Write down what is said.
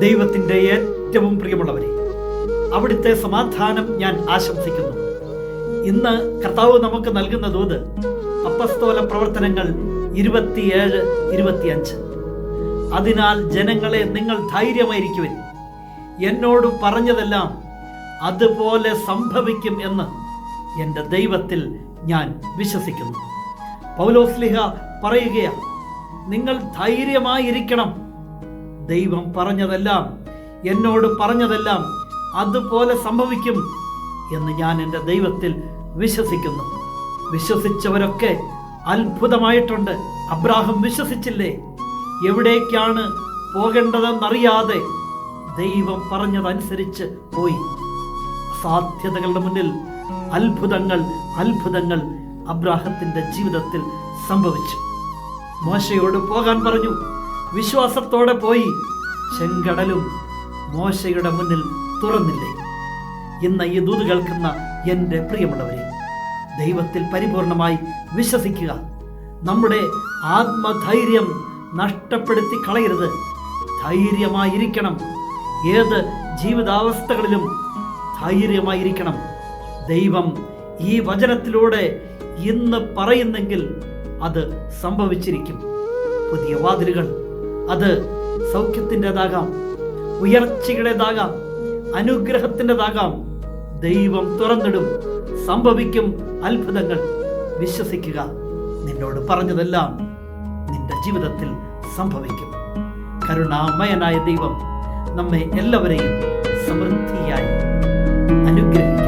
ദൈവത്തിന്റെ ഏറ്റവും പ്രിയമുള്ളവരെ അവിടുത്തെ സമാധാനം ഞാൻ ആശംസിക്കുന്നു. ഇന്ന് കർത്താവ് നമുക്ക് നൽകുന്ന ദൂത് അപ്പസ്തോല പ്രവർത്തനങ്ങൾ ഇരുപത്തിയേഴ് ഇരുപത്തിയഞ്ച്. അതിനാൽ ജനങ്ങളെ നിങ്ങൾ ധൈര്യമായിരിക്കുവിൻ. എന്നോട് പറഞ്ഞതെല്ലാം അതുപോലെ സംഭവിക്കും എന്ന് എന്റെ ദൈവത്തിൽ ഞാൻ വിശ്വസിക്കുന്നു. പൗലോസ്ലിഹ പറയുകയാണ് നിങ്ങൾ ധൈര്യമായിരിക്കണം ദൈവം പറഞ്ഞതെല്ലാം എന്നോട് പറഞ്ഞതെല്ലാം അതുപോലെ സംഭവിക്കും എന്ന് ഞാൻ എന്റെ ദൈവത്തിൽ വിശ്വസിക്കുന്നു. വിശ്വസിച്ചവരൊക്കെ അത്ഭുതമായിട്ടുണ്ട്. അബ്രാഹം വിശ്വസിച്ചില്ലേ? എവിടേക്കാണ് പോകേണ്ടതെന്നറിയാതെ ദൈവം പറഞ്ഞതനുസരിച്ച് പോയി. സാധ്യതകളുടെ മുന്നിൽ അത്ഭുതങ്ങൾ അത്ഭുതങ്ങൾ അബ്രാഹത്തിന്റെ ജീവിതത്തിൽ സംഭവിച്ചു. മോശയോട് പോകാൻ പറഞ്ഞു വിശ്വാസത്തോടെ പോയി ചെങ്കടലും മോശയുടെ മുന്നിൽ തുറന്നില്ലേ? ഇന്ന് ഈ ദൂത് കേൾക്കുന്ന എന്റെ പ്രിയമുള്ളവരെ ദൈവത്തിൽ പരിപൂർണമായി വിശ്വസിക്കുക. നമ്മുടെ ആത്മധൈര്യം നഷ്ടപ്പെടുത്തി കളയരുത്. ധൈര്യമായിരിക്കണം. ഏത് ജീവിതാവസ്ഥകളിലും ധൈര്യമായിരിക്കണം. ദൈവം ഈ വചനത്തിലൂടെ ഇന്ന് പറയുന്നെങ്കിൽ അത് സംഭവിച്ചിരിക്കും. പുതിയ വാതിലുകൾ അത് സൗഖ്യത്തിന്റെതാകാം ഉയർച്ചയുടേതാകാം അനുഗ്രഹത്തിന്റെതാകാം. ദൈവം തുറന്നിടും സംഭവിക്കും അത്ഭുതങ്ങൾ. വിശ്വസിക്കുക നിന്നോട് പറഞ്ഞതെല്ലാം നിന്റെ ജീവിതത്തിൽ സംഭവിക്കും. കരുണാമയനായ ദൈവം നമ്മെ എല്ലാവരെയും സമൃദ്ധിയായി അനുഗ്രഹിക്കും.